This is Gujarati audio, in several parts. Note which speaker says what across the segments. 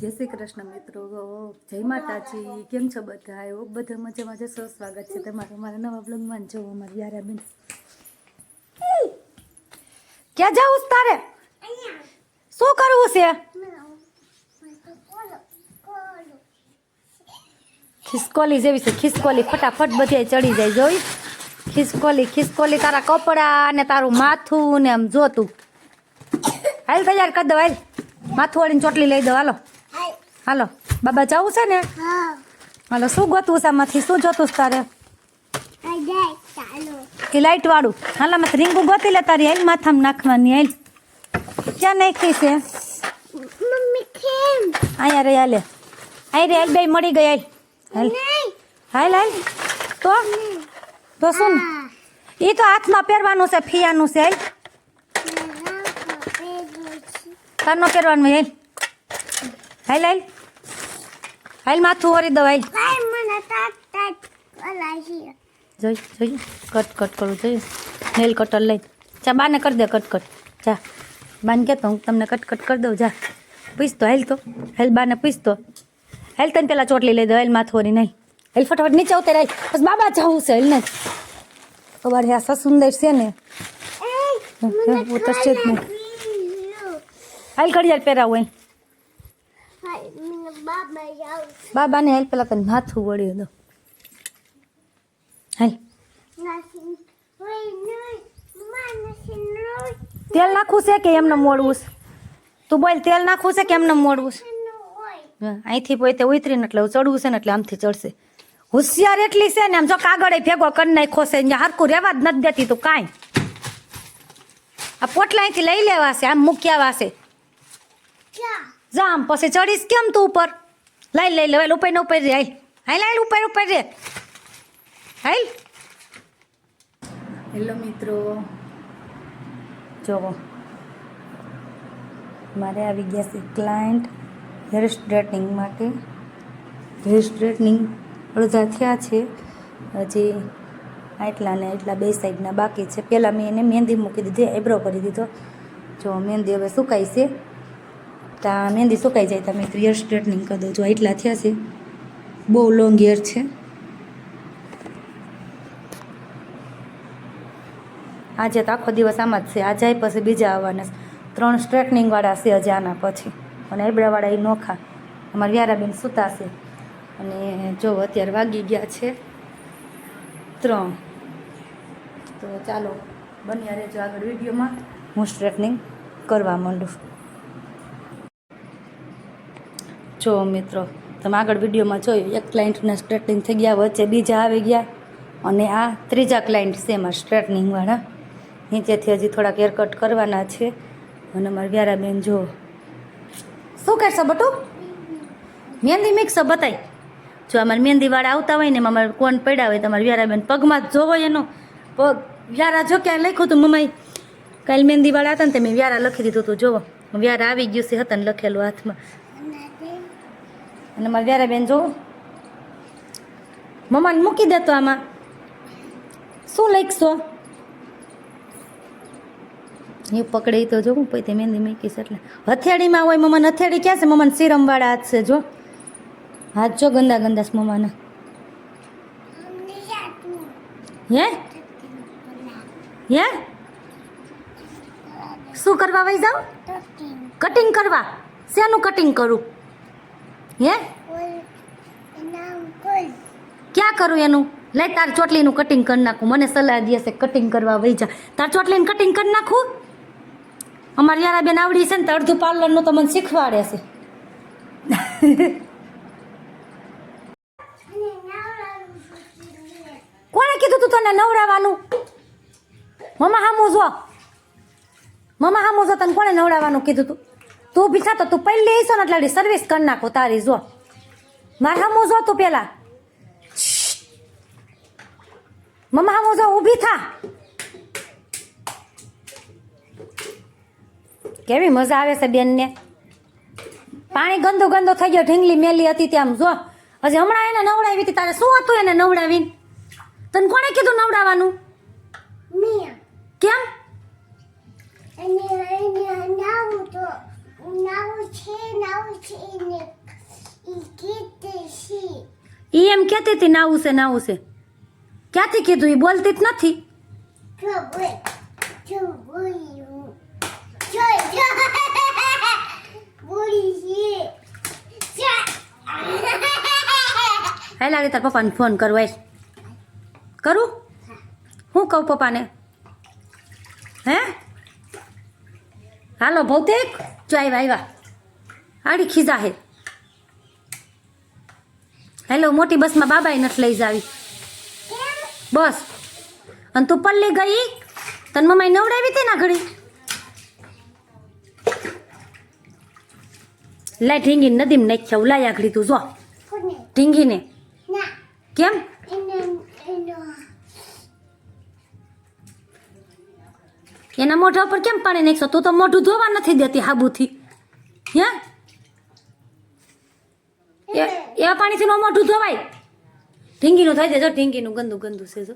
Speaker 1: જય શ્રી કૃષ્ણ મિત્રો. જય માતાજી. કેમ છો બધા? એવો બધા મજામાં જશો સ્વાગત છે તમારું. મારા નવા બ્લોગમાં જો અમારી યારાબેન ક્યાં જાવું તારે? શું કરવું છે? ખિસકોલી જેવી છે. ખિસકોલી ફટાફટ બધે ચડી જાય. જોઈ? ખિસકોલી ખિસકોલી તારા કપડા ને તારું માથું ને આમ જોતું હાલ તૈયાર કરી દો, હાલ. માથું વાળીને ચોટલી લઈ દો. હાલો. હાલો બાબા જવું છે ને? હાલો શું ગોતવું છે આમાંથી? શું જોતું તારે? એ લાઈટ વાળું. હાલામાં રીંગું ગોતી લે તારી હાલ માથામાં નાખવાની હાલ. ક્યાં નાખી છે? અહીંયા રે હાલે. અહીં રે હાલ બે મળી ગઈ હાલ. હાલ. હાલ હાલ. તો? તો શું? એ તો હાથમાં પહેરવાનું છે ફિયાનું છે હાલ. કાનો પહેરવાનું હાલ. હાલ હાલ. હાલ માથું હોરી દો હાલ જોઈ જોઈ કટ કટ કરું જોયું નેલ કટર લઈ. ચા બાને કરી દે કટ કટ. જા બાને કહેતો હું તમને કટ કટ કરી દઉં. જા પૂછતો હેલ તો. હેલ બાને પૂછતો હેલ તને પેલા ચોટલી લઈ દો હાલ માથું વરી નહીં. હાલ ફટાફટ નીચે ઉતર બસ બાબા જવું છે હાલ ને તમારે આ સસુંદર છે ને. ઉતરશે જ નહીં. હાલ ઘડિયાળ પહેરાવું હાલ. બાબાને હેલ્પ પેલા તને માથું વળ્યું દો હાલ. તેલ નાખવું છે કે એમને મોડવું છે? તું બોલ તેલ નાખવું છે કે એમને મોડવું છે? અહીંથી પોતે ઉતરીને એટલે ચડવું છે ને એટલે આમથી ચડશે. હોશિયાર એટલી છે ને આમ જો કાગળ ભેગો કરી નાખો છે ને હરખું રહેવા જ નથી દેતી તું કાંઈ. આ પોટલા અહીંથી લઈ લેવાશે આમ મૂક્યા છે. જા આમ પછી ચડીશ કેમ તું ઉપર? લઈ લઈ લઈ ઉપર ને ઉપર રે હાલ. હાલ હાલ ઉપર ઉપર રે. હાલ. હેલો મિત્રો. જોવો. મારે આવી ગયા છે ક્લાયન્ટ હેર સ્ટ્રેટનિંગ માટે. હેર સ્ટ્રેટનિંગ અડધા થયા છે. હજી આટલા ને એટલા બે સાઈડના બાકી છે. પહેલાં મેં એને મહેંદી મૂકી દીધી આઈબ્રો કરી દીધો. જો મહેંદી હવે સુકાઈ છે. ત્યાં મહેંદી સુકાઈ જાય તમે હેર સ્ટ્રેટનિંગ કરી દો જો એટલા થયા છે. બહુ લોંગ હેર છે. આજે તો આખો દિવસ આમાં જ છે. આ જાય પછી બીજા આવવાના ત્રણ સ્ટ્રેટનિંગવાળા છે હજી આના પછી. અને આઈબ્રાવાળા એ નોખા. અમારા વ્યારાબેન સૂતા અને જો અત્યારે વાગી ગયા છે ત્રણ. તો ચાલો બન્યા રહેજો આગળ વિડીયોમાં. હું સ્ટ્રેટનિંગ કરવા માંડું. જો મિત્રો, તમે આગળ વિડીયોમાં જોયું, એક ક્લાયન્ટના સ્ટ્રેટનિંગ થઈ ગયા, વચ્ચે બીજા આવી ગયા, અને આ ત્રીજા ક્લાયન્ટ છે એમાં સ્ટ્રેટનિંગવાળા નીચેથી હજી થોડાક હેરકટ કરવાના છે. અને મારા વ્યારાબેન જો, શું કરશો બટુ? મહેંદી મિક્સ બતાવી જો અમારે મહેંદીવાળા આવતા હોય ને એમાં અમારે કોણ પડ્યા હોય તમારે વ્યારાબેન પગમાં જ જોવો એનો. પગ, વ્યારા જો ક્યાં લખ્યું હતું મમ્માઈ કાલ મહેંદીવાળા હતા ને તે મેં વ્યારા લખી દીધું હતું જોવો વ્યારા આવી ગયું છે હતા ને લખેલું હાથમાં. અને મારા વ્યારાબેન જો. મમ્માને મૂકી દેતો આમાં. શું લખશો? એ પકડે તો જો હું પોતે મહેંદી મૂકીશ એટલે. હથેળીમાં હોય મમ્માને હથેળી ક્યાં છે? મમ્માને સિરમવાળા હાથ છે જો. હાથ જો ગંદા ગંદા છે મમ્માના. હે? હે? શું કરવા વહી જાવ કટિંગ કરવા. શેનું કટિંગ કરું? હે? ક્યાં કરું એનું? લે, તાર ચોટલીનું કટિંગ કરી નાખું. મને સલાહ દે છે કટિંગ કરવા વહી જા. તાર ચોટલીનું કટિંગ કરી નાખું? અમારી યારા બેન આવડી છે ને તો અડધું પાર્લરનું તો મને શીખવાડે છે. કોણે કીધું તું તને નવડાવવાનું મમા હામું જો. મમા હામું જો તને કોણે નવડાવવાનું કીધું તું? તું ઊભી થતો તો તું પહેલી આવીશો ને એટલે સર્વિસ કરી નાખો તારી જો. મારે હમું જો તું પેલા. મમ્મા હમું જો ઊભી થા. કેવી મજા આવે છે બેનને. પાણી ગંદુ ગંદુ થઈ ગયો ઢીંગલી મેલી હતી ત્યાં જો. હજી હમણાં એને નવડાવી હતી તારે શું હતું એને નવડાવીને? તને કોણે કીધું નવડાવવાનું? કેમ?
Speaker 2: અને એને નાવું તો નાવું છે નાવું છે ને ઈ કીધે છે
Speaker 1: એ એમ કહેતી હતી નાવું છે નાવું છે ક્યાંથી કીધું એ બોલતી જ નથી
Speaker 2: જો બોલ જો બોલ્યું જો જો બોલી છે
Speaker 1: હાલ આવી તાર પપ્પાને ફોન કરવા આય. કરું હું કહું પપ્પાને હે હાલો ભૌતિક જો વાયવા આડી ખીજા હે. હેલો મોટી બસમાં બાબાએ નથી લઈ જાવી. બસ. અને તું પલ્લી ગઈ? તન મમ્માએ નવડાવી હતી ના ઘડી? લે ઢીંગી નદીમાં નાખ્યા ઉલાયા ઘડી તું જો. ઢીંગીને. કેમ?
Speaker 2: એના
Speaker 1: મોઢા ઉપર કેમ પાણી નાખશો? તું તો મોઢું ધોવા નથી દેતી હાબુથી. હે? એ એ પાણીથી નો મોઢું ધોવાય. ઢીંગીનું થઈ જાય જો ઢીંગીનું ગંદુ ગંદુ છે જો.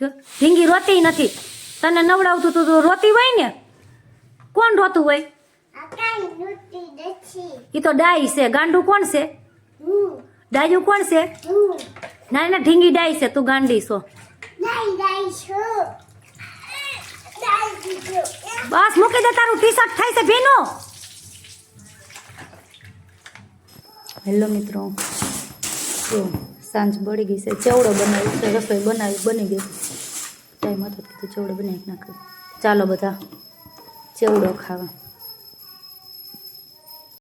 Speaker 1: જો ઢીંગી રોતી નથી. તને નવડાવતું તું તું રોતી હોય ને? કોણ રોતું હોય? એ તો ડાઈ છે. ગાંડું કોણ છે? ડાયું કોણ છે? ના ના ઢીંગી ડાઈ છે. તું ગાંડી છો
Speaker 2: દાઈ દાઈ છું દાઈ દીધો
Speaker 1: બસ મૂકી દે તારું ટી શર્ટ થાય છે, ભીનું. હેલો મિત્રો. જો, સાંજ બળી ગઈ છે. ચેવડો બનાવી છે, રસોઈ બનાવી, બની ગઈ. ટાઈમ હતો કીધું, ચેવડો બનાવી નાખ્યો. ચાલો બધા, ચેવડો ખાવા.